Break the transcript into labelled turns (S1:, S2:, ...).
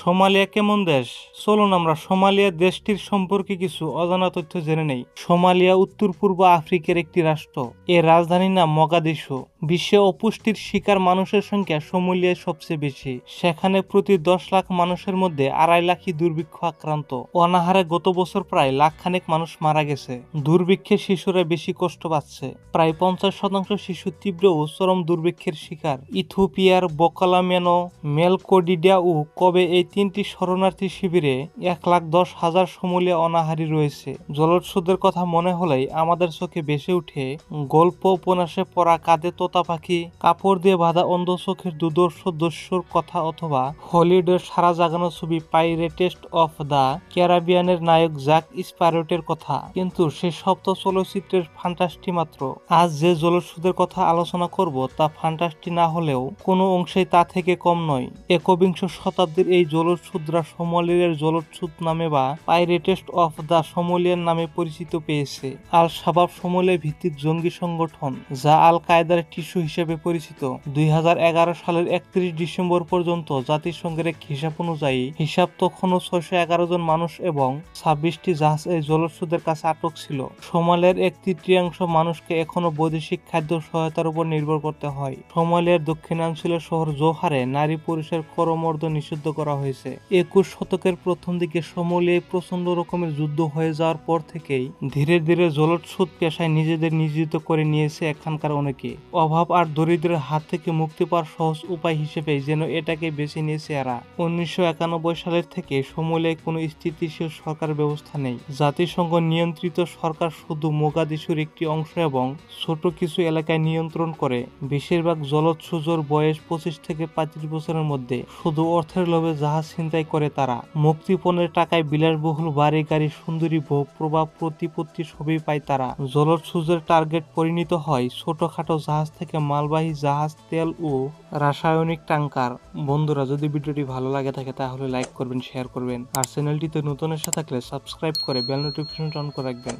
S1: Somalia কেমন দেশ? চলুন আমরা সোমালিয়া দেশটির সম্পর্কে কিছু অজানা তথ্য জেনে নেই। সোমালিয়া উত্তর পূর্ব আফ্রিকার একটি রাষ্ট্র। এর রাজধানীর নাম মগাদিশু বিশ্বে অপুষ্টির শিকার মানুষের সংখ্যা সোমালিয়ায় সবচেয়ে বেশি। সেখানে প্রতি দশ লাখ মানুষের মধ্যে আড়াই লাখই দুর্ভিক্ষ আক্রান্ত। অনাহারে গত বছর প্রায় লাখখানেক মানুষ মারা গেছে। দুর্ভিক্ষে শিশুরা বেশি কষ্ট পাচ্ছে। প্রায় পঞ্চাশ শতাংশ শিশু তীব্র ও চরম দুর্ভিক্ষের শিকার। ইথিওপিয়ার বকালামেনো মেলকোডিডা ও কবে এই তিনটি শরণার্থী শিবিরে এক লাখ দশ হাজার সমূলিয়া অনাহারী রয়েছে। জলোৎসদের কথা মনে হলেই আমাদের চোখে ভেসে উঠে গল্প উপন্যাসে পড়া কাঁধে কাঁদে তোতা পাখি, কাপড় দিয়ে বাঁধা অন্ধ চোখের দুদর্শ দস্যুর কথা অথবা হলিউডের সারা জাগানো ছবি পাইরেটেস্ট অফ দ্য ক্যারাবিয়ানের নায়ক জ্যাক স্প্যারোটের কথা। কিন্তু সে সপ্ত চলচ্চিত্রের ফান্টাস্টি মাত্র। আজ যে জলস্রোতের কথা আলোচনা করব তা ফান্টাস্টি না হলেও কোনো অংশেই তা থেকে কম নয়। একবিংশ শতাব্দীর এই জলচ্ছুদরা সমলিয়ার জলচ্ছুদ নামে বা পাইরেটেস্ট অফ দ্য সমলিয়ান নামে পরিচিত পেয়েছে। আল শাবাব সমলিয়া ভিত্তিক জঙ্গি সংগঠন, যা আল কায়দার টিস্যু হিসেবে পরিচিত। দুই হাজার এগারো সালের একত্রিশ ডিসেম্বর পর্যন্ত জাতিসংঘের এক হিসাব অনুযায়ী হিসাব তখনও ছয়শো এগারো জন মানুষ এবং ছাব্বিশটি জাহাজ এই জলস্রোতের কাছে আটক ছিল। সোমালিয়ার এক তৃতীয়াংশ মানুষকে এখনও বৈদেশিক খাদ্য সহায়তার উপর নির্ভর করতে হয়। সোমালিয়ার দক্ষিণাঞ্চলের শহর জোহারে নারী পুরুষের করমর্দ নিষিদ্ধ করা হয়েছে। একুশ শতকের প্রথম দিকে সোমালিয়ায় প্রচণ্ড রকমের যুদ্ধ হয়ে যাওয়ার পর থেকেই ধীরে ধীরে জলোচ্ছুদ পেশায় নিজেদের নিয়োজিত করে নিয়েছে এখানকার অনেকে। অভাব আর দরিদ্রের হাত থেকে মুক্তি পাওয়ার সহজ উপায় হিসেবে যেন এটাকে বেছে নিয়েছে এরা। উনিশশো একানব্বই সালের থেকে সমুলায় কোনো স্থিতিশীল সরকার ব্যবস্থা নেই। জাতিসংঘ নিয়ন্ত্রিত সরকার শুধু মোগাদিশুর একটি অংশ এবং ছোট কিছু এলাকায় নিয়ন্ত্রণ করে। বেশিরভাগ জলোচ্ছুজোর বয়স পঁচিশ থেকে পঁয়ত্রিশ বছরের মধ্যে শুধু অর্থের লোভে জাহাজ ছিনতাই করে তারা। মুক্তিপণের টাকায় বিলাসবহুল বাড়ি, গাড়ি, সুন্দরী ভোগ, প্রভাব, প্রতিপত্তি সবই পায় তারা। জলোচ্ছুজের টার্গেট পরিণত হয় ছোটখাটো জাহাজ থেকে মালবাহী জাহাজ, তেল ও রাসায়নিক ট্যাঙ্কার বন্ধুরা, যদি ভিডিওটি ভালো লাগে থাকে, তাহলে লাইক করবেন, শেয়ার করবেন। আর চ্যানেলটিতে নতুন এসে থাকলে সাবস্ক্রাইব করে বেল নোটিফিকেশন অন করে রাখবেন।